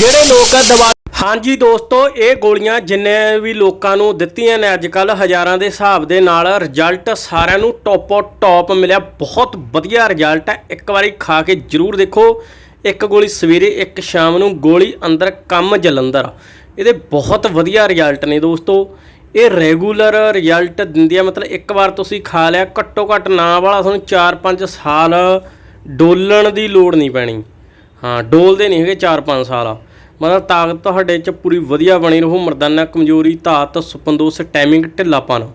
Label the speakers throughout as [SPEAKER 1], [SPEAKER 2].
[SPEAKER 1] ਜਿਹੜੇ ਲੋਕ ਦਵਾ ਹਾਂਜੀ ਦੋਸਤੋ, ਇਹ ਗੋਲੀਆਂ ਜਿੰਨੇ ਵੀ ਲੋਕਾਂ ਨੂੰ ਦਿੱਤੀਆਂ ਨੇ ਅੱਜ ਕੱਲ ਹਜ਼ਾਰਾਂ ਦੇ ਹਿਸਾਬ ਦੇ ਨਾਲ ਰਿਜ਼ਲਟ ਸਾਰਿਆਂ ਨੂੰ ਟੋਪੋ ਟੌਪ ਮਿਲਿਆ। ਬਹੁਤ ਵਧੀਆ ਰਿਜ਼ਲਟ ਹੈ ਇੱਕ ਵਾਰੀ ਖਾ ਕੇ ਜਰੂਰ ਦੇਖੋ। ਇੱਕ ਗੋਲੀ ਸਵੇਰੇ, ਇੱਕ ਸ਼ਾਮ ਨੂੰ ਗੋਲੀ ਅੰਦਰ ਕੰਮ ਜਲੰਧਰ। ਇਹਦੇ ਬਹੁਤ ਵਧੀਆ ਰਿਜ਼ਲਟ ਨੇ ਦੋਸਤੋ। ਇਹ ਰੈਗੂਲਰ ਰਿਜ਼ਲਟ ਦਿੰਦੀ ਆ। ਮਤਲਬ ਇੱਕ ਵਾਰ ਤੁਸੀਂ ਖਾ ਲਿਆ, ਘੱਟੋ ਘੱਟ ਨਾ ਵਾਲਾ ਤੁਹਾਨੂੰ 4-5 ਸਾਲ ਡੋਲਣ ਦੀ ਲੋੜ ਨਹੀਂ ਪੈਣੀ। ਹਾਂ, ਡੋਲਦੇ ਨਹੀਂ ਹੈਗੇ 4-5 ਸਾਲ। ਮਤਲਬ ਤਾਕਤ ਤੁਹਾਡੇ ਚ ਪੂਰੀ ਵਧੀਆ ਬਣੀ ਰਹੂ, ਮਰਦਾਨਾ ਕਮਜ਼ੋਰੀ ਧਾਤ ਸੁਪੰਦੋਸ ਟਾਈਮਿੰਗ ਢਿੱਲਾਪਨ।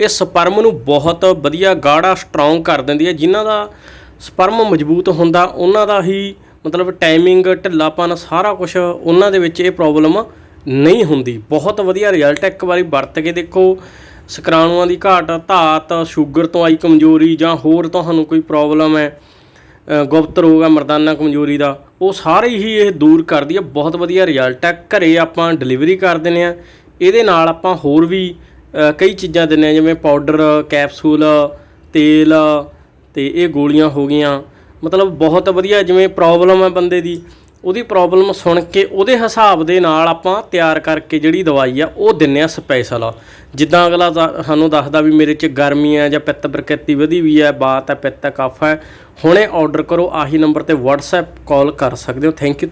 [SPEAKER 1] ਇਹ ਸਪਰਮ ਨੂੰ ਬਹੁਤ ਵਧੀਆ ਗਾੜਾ ਸਟਰੋਂਗ ਕਰ ਦਿੰਦੀ ਹੈ। ਜਿਨ੍ਹਾਂ ਦਾ ਸਪਰਮ ਮਜ਼ਬੂਤ ਹੁੰਦਾ, ਉਹਨਾਂ ਦਾ ਹੀ ਮਤਲਬ ਟਾਈਮਿੰਗ ਢਿੱਲਾਪਨ, ਸਾਰਾ ਕੁਝ ਉਹਨਾਂ ਦੇ ਵਿੱਚ ਇਹ ਪ੍ਰੋਬਲਮ ਨਹੀਂ ਹੁੰਦੀ। ਬਹੁਤ ਵਧੀਆ ਰਿਜ਼ਲਟ ਇੱਕ ਵਾਰੀ ਵਰਤ ਕੇ ਦੇਖੋ, ਸਕਰਾਣੂਆਂ ਦੀ ਘਾਟ ਧਾਤ ਸ਼ੂਗਰ ਤੋਂ ਆਈ ਕਮਜ਼ੋਰੀ ਜਾਂ ਹੋਰ ਤੁਹਾਨੂੰ ਕੋਈ ਪ੍ਰੋਬਲਮ ਹੈ ਗੁਪਤ ਰੋਗ ਹੈ ਮਰਦਾਨਾ ਕਮਜ਼ੋਰੀ ਦਾ ਉਹ ਸਾਰੇ ਹੀ ਇਹ ਦੂਰ ਕਰਦੀ ਹੈ ਬਹੁਤ ਵਧੀਆ ਰਿਜ਼ਲਟ ਹੈ ਘਰੇ ਆਪਾਂ ਡਿਲੀਵਰੀ ਕਰ ਦਿੰਦੇ ਆ। ਇਹਦੇ ਨਾਲ ਆਪਾਂ ਹੋਰ ਵੀ ਕਈ ਚੀਜ਼ਾਂ ਦਿੰਦੇ ਆ, ਜਿਵੇਂ ਪਾਊਡਰ ਕੈਪਸੂਲ ਤੇਲ, ਤੇ ਇਹ ਗੋਲੀਆਂ ਹੋ ਗਈਆਂ। ਮਤਲਬ ਬਹੁਤ ਵਧੀਆ ਜਿਵੇਂ ਪ੍ਰੋਬਲਮ ਹੈ ਬੰਦੇ ਦੀ। ਉਹਦੀ ਪ੍ਰੋਬਲਮ ਸੁਣ ਕੇ ਉਹਦੇ ਹਿਸਾਬ ਦੇ ਨਾਲ ਆਪਾਂ ਤਿਆਰ ਕਰਕੇ ਜਿਹੜੀ ਦਵਾਈ ਆ, ਉਹ ਦਿੰਨੇ ਆ ਸਪੈਸ਼ਲ ਜਿੱਦਾਂ ਅਗਲਾ ਦਾ- ਸਾਨੂੰ ਦੱਸਦਾ ਵੀ ਮੇਰੇ 'ਚ ਗਰਮੀ ਹੈ ਜਾਂ ਪਿੱਤ ਪ੍ਰਕਿਰਤੀ ਵਧੀ ਵੀ ਹੈ ਬਾਤ ਹੈ ਪਿੱਤ ਹੈ ਕਫ ਹੈ ਹੁਣੇ ਆਰਡਰ ਕਰੋ, ਆਹੀ ਨੰਬਰ ਤੇ WhatsApp ਕਾਲ ਕਰ ਸਕਦੇ ਹੋ। Thank you